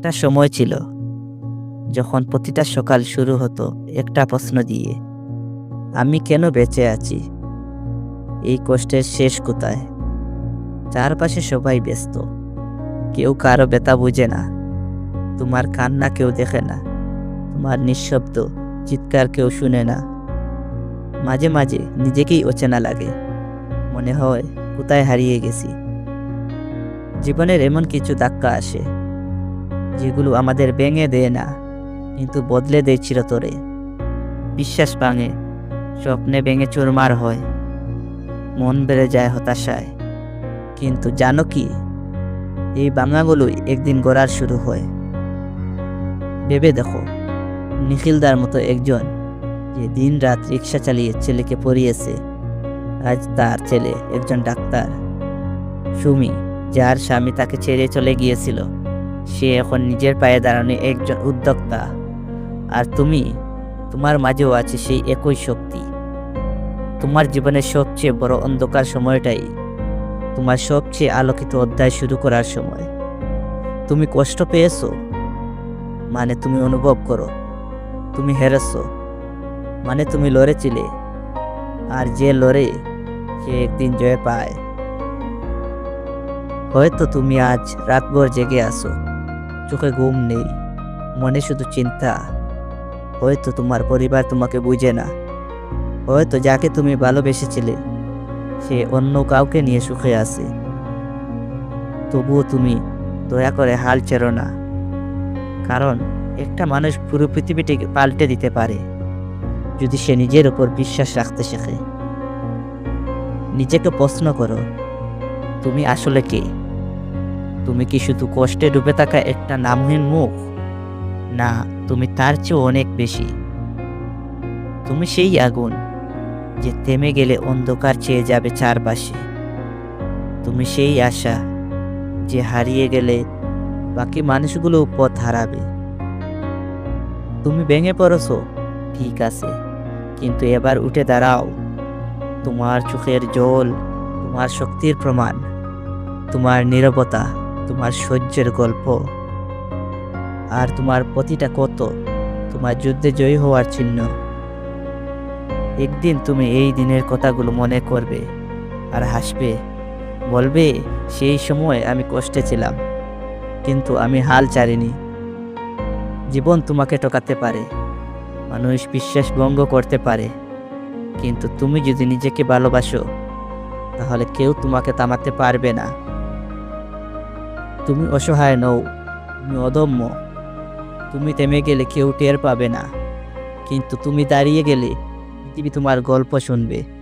একটা সময় ছিল যখন প্রতিটা সকাল শুরু হতো একটা প্রশ্ন দিয়ে, আমি কেন বেঁচে আছি? এই কষ্টের শেষ কোথায়? চারপাশে সবাই ব্যস্ত। কেউ কারও ব্যথা বুঝে না। তোমার কান্না কেউ দেখে না। তোমার নিঃশব্দ চিৎকার কেউ শুনে না। মাঝে মাঝে নিজেকেই অচেনা লাগে। মনে হয়, কোথায় হারিয়ে গেছি? জীবনের এমন কিছু ধাক্কা আসে। যেগুলো আমাদের ভেঙে দেয় না, কিন্তু বদলে দেয় চিরতরে। বিশ্বাস ভাঙে, স্বপ্নে ভেঙে চুরমার হয়। মন বেড়ে যায় হতাশায়। কিন্তু জানো কি? এই বাংলাগুলোই একদিন গড়ার শুরু হয়। ভেবে দেখো, নিখিলদার মতো একজন যে দিন রাত রিক্সা চালিয়ে ছেলেকে পড়িয়েছে আজ তার ছেলে একজন ডাক্তার। সুমি, যার স্বামী তাকে ছেড়ে চলে গিয়েছিল। সে এখন নিজের পায়ে দাঁড়ানো একজন উদ্যোক্তা। আর তুমি, তোমার মাঝেও আছে সেই একই শক্তি। তোমার জীবনের সবচেয়ে বড় অন্ধকার সময়টাই তোমার সবচেয়ে আলোকিত অধ্যায় শুরু করার সময়। তুমি কষ্ট পেয়েছ? মানে তুমি অনুভব করো। তুমি হেরেছো? মানে তুমি লড়েছিলে আর যে লড়ে, সে একদিন জয় পায়। হয়তো তুমি আজ রাতভর জেগে আসো চোখে ঘুম নেই, মনে শুধু চিন্তা। হয়তো তোমার পরিবার তোমাকে বুঝে না। হয়তো যাকে তুমি ভালোবেসেছিলে, সে অন্য কাউকে নিয়ে সুখে আছে। তবুও তুমি দয়া করে হাল ছেড়ো না, কারণ একটা মানুষ পুরো পৃথিবীটিকে পাল্টে দিতে পারে, যদি সে নিজের উপর বিশ্বাস রাখতে শেখে। নিজেকে প্রশ্ন করো, তুমি আসলে কে? তুমি কি শুধু কষ্টে ডুবে থাকা একটা নামহীন মুখ? না, তুমি তার চেয়েও অনেক বেশি। তুমি সেই আগুন যে থেমে গেলে অন্ধকার চেয়ে যাবে চারপাশে। তুমি সেই আশা যে হারিয়ে গেলে বাকি মানুষগুলো পথ হারাবে। তুমি ভেঙে পড়েছো, ঠিক আছে, কিন্তু এবার উঠে দাঁড়াও। তোমার চোখের জল, তোমার শক্তির প্রমাণ, তোমার নীরবতা। তোমার সহ্যের গল্প। আর তোমার প্রতিটা কত তোমার যুদ্ধে জয়ী হওয়ার চিহ্ন। একদিন তুমি এই দিনের কথাগুলো মনে করবে আর হাসবে। বলবে, সেই সময় আমি কষ্টে ছিলাম, কিন্তু আমি হাল ছাড়িনি। জীবন তোমাকে ঠকাতে পারে, মানুষ বিশ্বাস ভঙ্গ করতে পারে। কিন্তু তুমি যদি নিজেকে ভালোবাসো, তাহলে কেউ তোমাকে থামাতে পারবে না। তুমি অসহায় নও, তুমি অদম্য। তুমি থেমে গেলে কেউ টের পাবে না। কিন্তু তুমি দাঁড়িয়ে গেলে পৃথিবী তোমার গল্প শুনবে।